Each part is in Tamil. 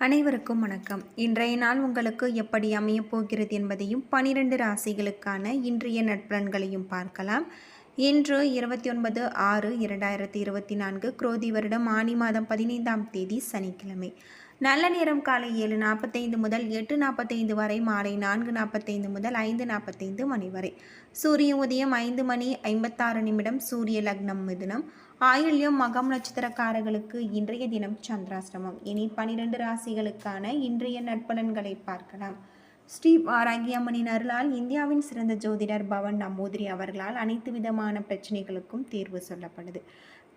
அனைவருக்கும் வணக்கம். இன்றைய நாள் உங்களுக்கு எப்படி அமையப் போகிறது என்பதையும் பனிரெண்டு ராசிகளுக்கான இன்றைய நட்பலன்களையும் பார்க்கலாம். இன்று இருபத்தி ஒன்பது ஆறு இரண்டாயிரத்தி இருபத்தி நான்கு குரோதி வருடம் ஆணி மாதம் பதினைந்தாம் தேதி சனிக்கிழமை. நல்ல நேரம் காலை ஏழு நாற்பத்தைந்து முதல் எட்டு நாற்பத்தைந்து வரை மாலை நான்கு நாற்பத்தைந்து முதல் ஐந்து நாற்பத்தைந்து மணி வரை. சூரிய உதயம் ஐந்து மணி ஐம்பத்தாறு நிமிடம் சூரிய லக்னம் மிதுனம். ஆயுள்யம் மகம் நட்சத்திரக்காரர்களுக்கு இன்றைய தினம் சந்திராஷ்டமம். இனி பனிரெண்டு ராசிகளுக்கான இன்றைய நட்பலன்களை பார்க்கலாம். ஸ்ரீ வாராகியம்மனின் அருளால் இந்தியாவின் சிறந்த ஜோதிடர் பவன் நம்பூதிரி அவர்களால் அனைத்து விதமான பிரச்சனைகளுக்கும் தீர்வு சொல்லப்படுது.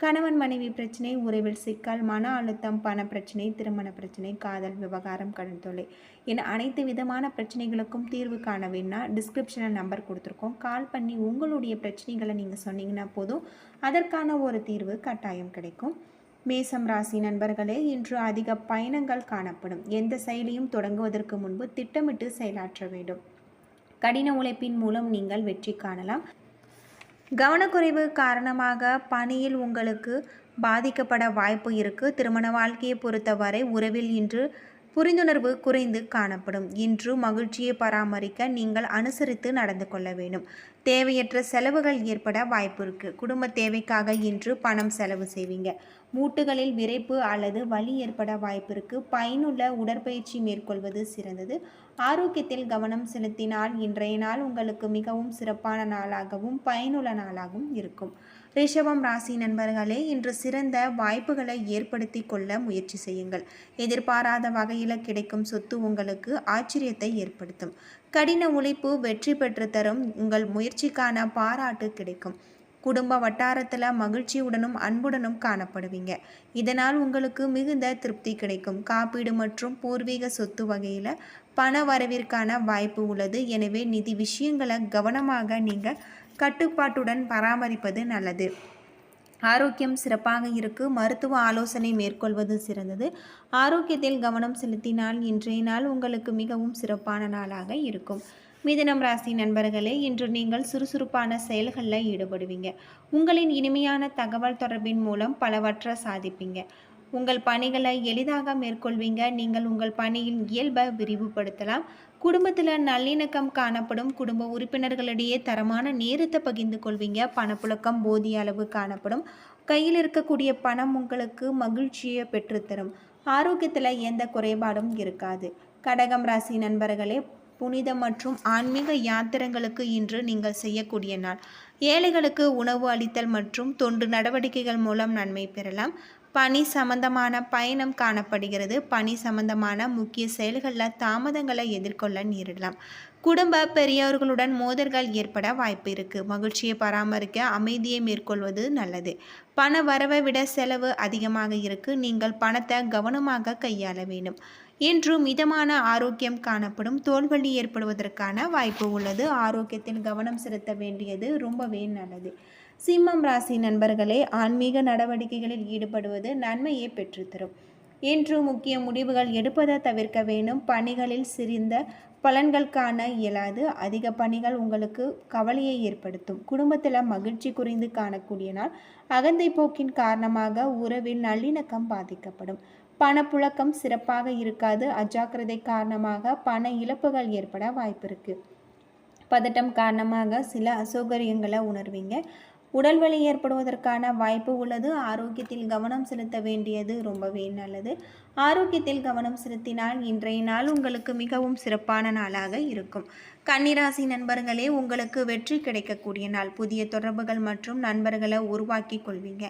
கணவன் மனைவி பிரச்சனை உறவில் சிக்கல் மன அழுத்தம் பண பிரச்சனை திருமண பிரச்சனை காதல் விவகாரம் கடன் தொல்லை என அனைத்து விதமான பிரச்சனைகளுக்கும் தீர்வு காண வேணா டிஸ்கிரிப்ஷனில் நம்பர் கொடுத்துருக்கோம். கால் பண்ணி உங்களுடைய பிரச்சனைகளை நீங்கள் சொன்னீங்கன்னா போதும். அதற்கான ஒரு தீர்வு கட்டாயம் கிடைக்கும். மேசம் ராசி நண்பர்களே இன்று அதிக பயணங்கள் காணப்படும். எந்த செயலையும் தொடங்குவதற்கு முன்பு திட்டமிட்டு செயலாற்ற வேண்டும். கடின உழைப்பின் மூலம் நீங்கள் வெற்றி காணலாம். கவனக்குறைவு காரணமாக பணியில் உங்களுக்கு பாதிக்கப்பட வாய்ப்பு இருக்குது திருமண வாழ்க்கையை பொறுத்தவரை உறவில் இன்று புரிந்துணர்வு குறைந்து காணப்படும். இன்று மகிழ்ச்சியை பராமரிக்க நீங்கள் அனுசரித்து நடந்து கொள்ள வேண்டும். தேவையற்ற செலவுகள் ஏற்பட வாய்ப்பு இருக்கு. குடும்ப தேவைக்காக இன்று பணம் செலவு செய்வீங்க. மூட்டுகளில் விரைப்பு அல்லது வலி ஏற்பட வாய்ப்பு இருக்கு. பயனுள்ள உடற்பயிற்சி மேற்கொள்வது சிறந்தது. ஆரோக்கியத்தில் கவனம் செலுத்தினால் இன்றைய நாள் உங்களுக்கு மிகவும் சிறப்பான நாளாகவும் பயனுள்ள நாளாகவும் இருக்கும். ரிஷபம் ராசி நண்பர்களே இன்று சிறந்த வாய்ப்புகளை ஏற்படுத்தி கொள்ள முயற்சி செய்யுங்கள். எதிர்பாராத வகையில் கிடைக்கும் சொத்து உங்களுக்கு ஆச்சரியத்தை ஏற்படுத்தும். கடின உழைப்பு வெற்றி பெற்று தரும் உங்கள் முயற்சிக்கான பாராட்டு கிடைக்கும். குடும்ப வட்டாரத்தில் மகிழ்ச்சியுடனும் அன்புடனும் காணப்படுவீங்க. இதனால் உங்களுக்கு மிகுந்த திருப்தி கிடைக்கும். காப்பீடு மற்றும் பூர்வீக சொத்து வகையில் பண வரவிற்கான வாய்ப்பு உள்ளது. எனவே நிதி விஷயங்களை கவனமாக நீங்கள் கட்டுப்பாட்டுடன் பராமரிப்பது நல்லது. ஆரோக்கியம் சிறப்பாக இருக்கு. மருத்துவ ஆலோசனை மேற்கொள்வது சிறந்தது. ஆரோக்கியத்தில் கவனம் செலுத்தினால் இன்றைய நாள் உங்களுக்கு மிகவும் சிறப்பான நாளாக இருக்கும். மிதனம் ராசி நண்பர்களே இன்று நீங்கள் சுறுசுறுப்பான செயல்களில் ஈடுபடுவீங்க. உங்களின் இனிமையான தகவல் தொடர்பின் மூலம் பலவற்றை சாதிப்பீங்க. உங்கள் பணிகளை எளிதாக மேற்கொள்வீங்க. நீங்கள் உங்கள் பணியின் இயல்பை விரிவுபடுத்தலாம். குடும்பத்தில் நல்லிணக்கம் காணப்படும். குடும்ப உறுப்பினர்களிடையே தரமான நேரத்தை பகிர்ந்து கொள்வீங்க. பணப்புழக்கம் போதிய அளவு காணப்படும். கையில் இருக்கக்கூடிய பணம் உங்களுக்கு மகிழ்ச்சியை பெற்றுத்தரும். ஆரோக்கியத்தில் எந்த குறைபாடும் இருக்காது. கடகம் ராசி நண்பர்களே புனித மற்றும் ஆன்மீக யாத்திரங்களுக்கு இன்று நீங்கள் செய்யக்கூடிய நாள். ஏழைகளுக்கு உணவு அளித்தல் மற்றும் தொண்டு நடவடிக்கைகள் மூலம் நன்மை பெறலாம். பணி சம்பந்தமான பயணம் காணப்படுகிறது. பணி சம்பந்தமான முக்கிய செயல்களில் தாமதங்களை எதிர்கொள்ள நேரிடலாம். குடும்ப பெரியவர்களுடன் மோதல்கள் ஏற்பட வாய்ப்பு இருக்குது மகிழ்ச்சியை பராமரிக்க அமைதியை மேற்கொள்வது நல்லது. பண வரவை விட செலவு அதிகமாக இருக்கு. நீங்கள் பணத்தை கவனமாக கையாள வேண்டும். இன்று மிதமான ஆரோக்கியம் காணப்படும். தோல்வலி ஏற்படுவதற்கான வாய்ப்பு உள்ளது. ஆரோக்கியத்தில் கவனம் செலுத்த வேண்டியது ரொம்பவே நல்லது. சிம்மம் ராசி நண்பர்களே ஆன்மீக நடவடிக்கைகளில் ஈடுபடுவது நன்மையை பெற்றுத்தரும். இன்று முக்கிய முடிவுகள் எடுப்பதை தவிர்க்க வேண்டும். பணிகளில் சிறிந்த பலன்கள் காண இயலாது. அதிக பணிகள் உங்களுக்கு கவலையை ஏற்படுத்தும். குடும்பத்தில் மகிழ்ச்சி குறைந்து காணக்கூடிய நாள். அகந்தை போக்கின் காரணமாக உறவில் நல்லிணக்கம் பாதிக்கப்படும். பணப்புழக்கம் சிறப்பாக இருக்காது. அஜாக்கிரதை காரணமாக பண இழப்புகள் ஏற்பட வாய்ப்பு இருக்குது பதட்டம் காரணமாக சில அசௌகரியங்களை உணர்வீங்க. உடல் வலி ஏற்படுவதற்கான வாய்ப்பு உள்ளது. ஆரோக்கியத்தில் கவனம் செலுத்த வேண்டியது ரொம்பவே நல்லது. ஆரோக்கியத்தில் கவனம் செலுத்தினால் இன்றைய நாள் உங்களுக்கு மிகவும் சிறப்பான நாளாக இருக்கும். கன்னிராசி நண்பர்களே உங்களுக்கு வெற்றி கிடைக்கக்கூடிய நாள். புதிய தொடர்புகள் மற்றும் நண்பர்களை உருவாக்கி கொள்வீங்க.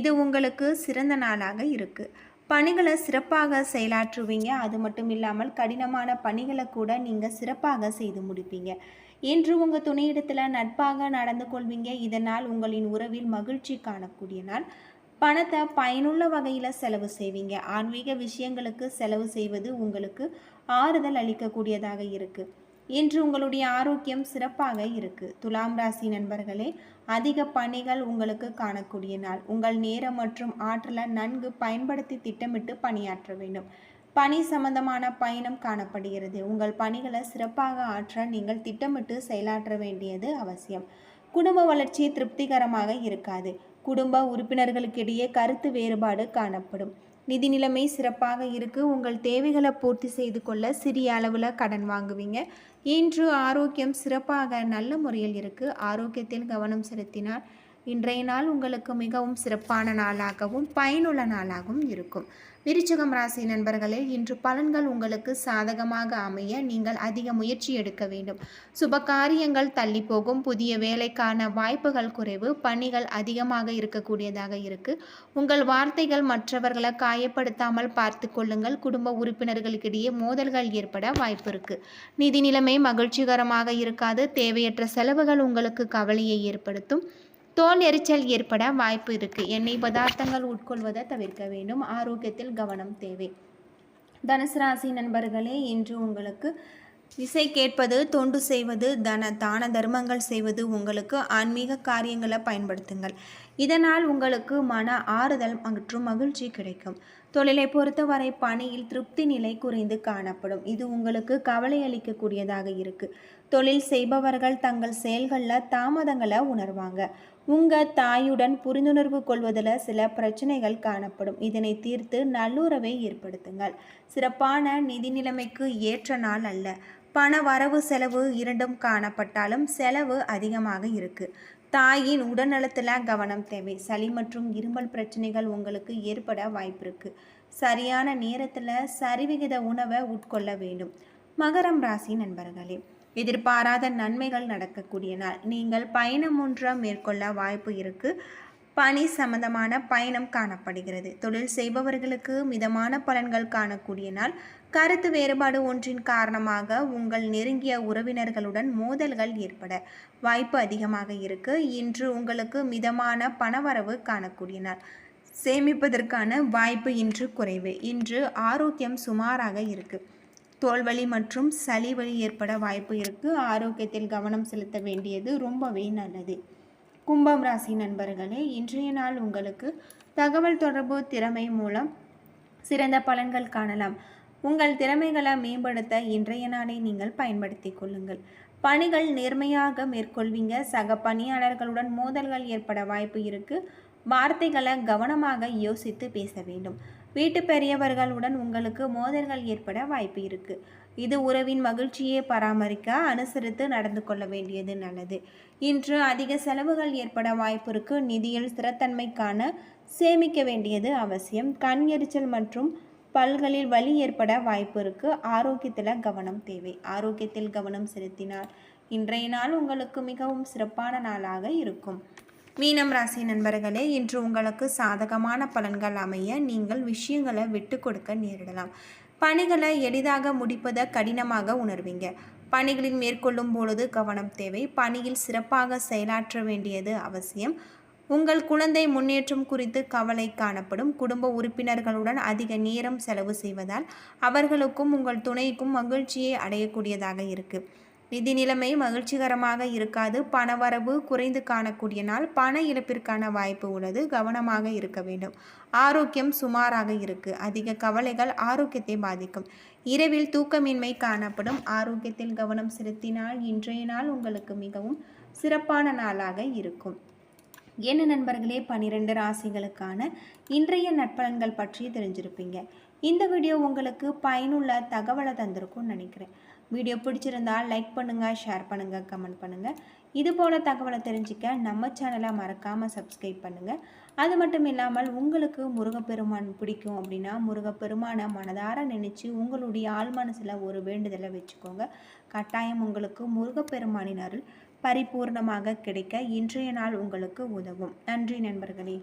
இது உங்களுக்கு சிறந்த நாளாக இருக்குது பணிகளை சிறப்பாக செயலாற்றுவீங்க. அது மட்டும் இல்லாமல் கடினமான பணிகளை கூட நீங்கள் சிறப்பாக செய்து முடிப்பீங்க. இன்று உங்கள் துணையிடத்தில் நட்பாக நடந்து கொள்வீங்க. இதனால் உங்களின் உறவில் மகிழ்ச்சி காணக்கூடிய நாள். பணத்தை பயனுள்ள வகையில் செலவு செய்வீங்க. ஆன்மீக விஷயங்களுக்கு செலவு செய்வது உங்களுக்கு ஆறுதல் அளிக்கக்கூடியதாக இருக்குது இன்று உங்களுடைய ஆரோக்கியம் சிறப்பாக இருக்கு. துலாம் ராசி நண்பர்களே அதிக பணிகள் உங்களுக்கு காணக்கூடிய நாள். உங்கள் நேரம் மற்றும் ஆற்றலை நன்கு பயன்படுத்தி திட்டமிட்டு பணியாற்ற வேண்டும். பணி சம்பந்தமான பயணம் காணப்படுகிறது. உங்கள் பணிகளை சிறப்பாக ஆற்ற நீங்கள் திட்டமிட்டு செயலாற்ற வேண்டியது அவசியம். குடும்ப வளர்ச்சி திருப்திகரமாக இருக்காது. குடும்ப உறுப்பினர்களுக்கிடையே கருத்து வேறுபாடு காணப்படும். நிதி நிலைமை சிறப்பாக இருக்குது உங்கள் தேவைகளை பூர்த்தி செய்து கொள்ள சிறிய அளவில் கடன் வாங்குவீங்க. இன்று ஆரோக்கியம் சிறப்பாக நல்ல முறையில் இருக்குது ஆரோக்கியத்தில் கவனம் செலுத்தினால் இன்றைய நாள் உங்களுக்கு மிகவும் சிறப்பான நாளாகவும் பயனுள்ள நாளாகவும் இருக்கும். விருச்சகம் ராசி நண்பர்களே இன்று பலன்கள் உங்களுக்கு சாதகமாக அமைய நீங்கள் அதிக முயற்சி எடுக்க வேண்டும். சுப காரியங்கள் தள்ளி போகும் புதிய வேலைக்கான வாய்ப்புகள் குறைவு பணிகள் அதிகமாக இருக்கக்கூடியதாக இருக்கு. உங்கள் வார்த்தைகள் மற்றவர்களை காயப்படுத்தாமல் பார்த்து கொள்ளுங்கள். குடும்ப உறுப்பினர்களுக்கிடையே மோதல்கள் ஏற்பட வாய்ப்பு இருக்கு. நிதி நிலைமை மகிழ்ச்சிகரமாக இருக்காது. தேவையற்ற செலவுகள் உங்களுக்கு கவலையை ஏற்படுத்தும். தோல் எரிச்சல் ஏற்பட வாய்ப்பு இருக்குது எண்ணெய் பதார்த்தங்கள் உட்கொள்வதை தவிர்க்க வேண்டும். ஆரோக்கியத்தில் கவனம் தேவை. தனுசு ராசி நண்பர்களே இன்று உங்களுக்கு இசை கேட்பது தொண்டு செய்வது தன தான தர்மங்கள் செய்வது உங்களுக்கு ஆன்மீக காரியங்களை பயன்படுத்துங்கள். இதனால் உங்களுக்கு மன ஆறுதல் மற்றும் மகிழ்ச்சி கிடைக்கும். தொழிலை பொறுத்தவரை பணியில் திருப்தி நிலை குறைந்து காணப்படும். இது உங்களுக்கு கவலை அளிக்கக்கூடியதாக இருக்குது தொழில் செய்பவர்கள் தங்கள் செயல்களில் தாமதங்களை உணர்வாங்க. உங்கள் தாயுடன் புரிந்துணர்வு கொள்வதில் சில பிரச்சனைகள் காணப்படும். இதனை தீர்த்து நல்லுறவை ஏற்படுத்துங்கள். சிறப்பான நிதி நிலைமைக்கு ஏற்ற நாள் அல்ல. பண வரவு செலவு இரண்டும் காணப்பட்டாலும் செலவு அதிகமாக இருக்குது தாயின் உடல்நலத்தில் கவனம் தேவை. சளி மற்றும் இருமல் பிரச்சனைகள் உங்களுக்கு ஏற்பட வாய்ப்பு இருக்குது சரியான நேரத்தில் சரிவிகித உணவை உட்கொள்ள வேண்டும். மகரம் ராசி நண்பர்களே எதிர்பாராத நன்மைகள் நடக்கக்கூடிய நாள். நீங்கள் பயணம் ஒன்றை மேற்கொள்ள வாய்ப்பு இருக்குது பணி சம்பந்தமான பயணம் காணப்படுகிறது. தொழில் செய்பவர்களுக்கு மிதமான பலன்கள் காணக்கூடிய நாள். கருத்து வேறுபாடு ஒன்றின் காரணமாக உங்கள் நெருங்கிய உறவினர்களுடன் மோதல்கள் ஏற்பட வாய்ப்பு அதிகமாக இருக்கு. இன்று உங்களுக்கு மிதமான பணவரவு காணக்கூடிய நாள். சேமிப்பதற்கான வாய்ப்பு இன்று குறைவு. இன்று ஆரோக்கியம் சுமாராக இருக்கு. தோல்வலி மற்றும் சளி வலி ஏற்பட வாய்ப்பு இருக்கு. ஆரோக்கியத்தில் கவனம் செலுத்த வேண்டியது ரொம்பவே நல்லது. கும்பம் ராசி நண்பர்களே இன்றைய நாள் உங்களுக்கு தகவல் தொடர்பு திறமை மூலம் சிறந்த பலன்கள் காணலாம். உங்கள் திறமைகளை மேம்படுத்த இன்றைய நாளை நீங்கள் பயன்படுத்தி கொள்ளுங்கள். பணிகள் நேர்மையாக மேற்கொள்வீங்க. சக பணியாளர்களுடன் மோதல்கள் ஏற்பட வாய்ப்பு இருக்கு. வார்த்தைகளை கவனமாக யோசித்து பேச வேண்டும். வீட்டு பெரியவர்களுடன் உங்களுக்கு மோதல்கள் ஏற்பட வாய்ப்பு இருக்குது இது உறவின் மகிழ்ச்சியை பராமரிக்க அனுசரித்து நடந்து கொள்ள வேண்டியது நல்லது. இன்று அதிக செலவுகள் ஏற்பட வாய்ப்பிற்கு நிதியில் ஸ்திரத்தன்மைக்கான சேமிக்க வேண்டியது அவசியம். கண் எரிச்சல் மற்றும் பல்களில் வலி ஏற்பட வாய்ப்பு இருக்கு ஆரோக்கியத்தில் கவனம் தேவை. ஆரோக்கியத்தில் கவனம் செலுத்தினால் இன்றைய நாள் உங்களுக்கு மிகவும் சிறப்பான நாளாக இருக்கும். மீனம் ராசி நண்பர்களே இன்று உங்களுக்கு சாதகமான பலன்கள் அமைய நீங்கள் விஷயங்களை விட்டு கொடுக்க நேரிடலாம். பணிகளை எளிதாக முடிப்பதை கடினமாக உணர்வீங்க. பணிகளில் மேற்கொள்ளும் பொழுது கவனம் தேவை. பணியில் சிறப்பாக செயலாற்ற வேண்டியது அவசியம். உங்கள் குழந்தை முன்னேற்றம் குறித்து கவலை காணப்படும். குடும்ப உறுப்பினர்களுடன் அதிக நேரம் செலவு செய்வதால் அவர்களுக்கும் உங்கள் துணைக்கும் மகிழ்ச்சியை அடையக்கூடியதாக இருக்குது நிதி நிலைமை மகிழ்ச்சிகரமாக இருக்காது. பணவரவு குறைந்து காணக்கூடிய நாள் பண இழப்பிற்கான வாய்ப்பு உள்ளது. கவனமாக இருக்க வேண்டும். ஆரோக்கியம் சுமாராக இருக்குது அதிக கவலைகள் ஆரோக்கியத்தை பாதிக்கும். இரவில் தூக்கமின்மை காணப்படும். ஆரோக்கியத்தில் கவனம் செலுத்தினால் இன்றைய நாள் உங்களுக்கு மிகவும் சிறப்பான நாளாக இருக்கும். என்ன நண்பர்களே பன்னிரெண்டு ராசிகளுக்கான இன்றைய நட்பலன்கள் பற்றி தெரிஞ்சிருப்பீங்க. இந்த வீடியோ உங்களுக்கு பயனுள்ள தகவலை தந்திருக்கும்னு நினைக்கிறேன். வீடியோ பிடிச்சிருந்தால் லைக் பண்ணுங்கள் ஷேர் பண்ணுங்கள் கமெண்ட் பண்ணுங்கள் இதுபோல் தகவலை தெரிஞ்சிக்க நம்ம சேனலை மறக்காமல் சப்ஸ்கிரைப் பண்ணுங்கள் அது மட்டும் இல்லாமல் உங்களுக்கு முருகப்பெருமான் பிடிக்கும் அப்படின்னா முருகப்பெருமானை மனதார நினச்சி உங்களுடைய ஆள் மனசில் ஒரு வேண்டுதலை வச்சுக்கோங்க. கட்டாயம் உங்களுக்கு முருகப்பெருமானின் அருள் பரிபூர்ணமாக கிடைக்க இன்றைய நாள் உங்களுக்கு உதவும். நன்றி நண்பர்களே.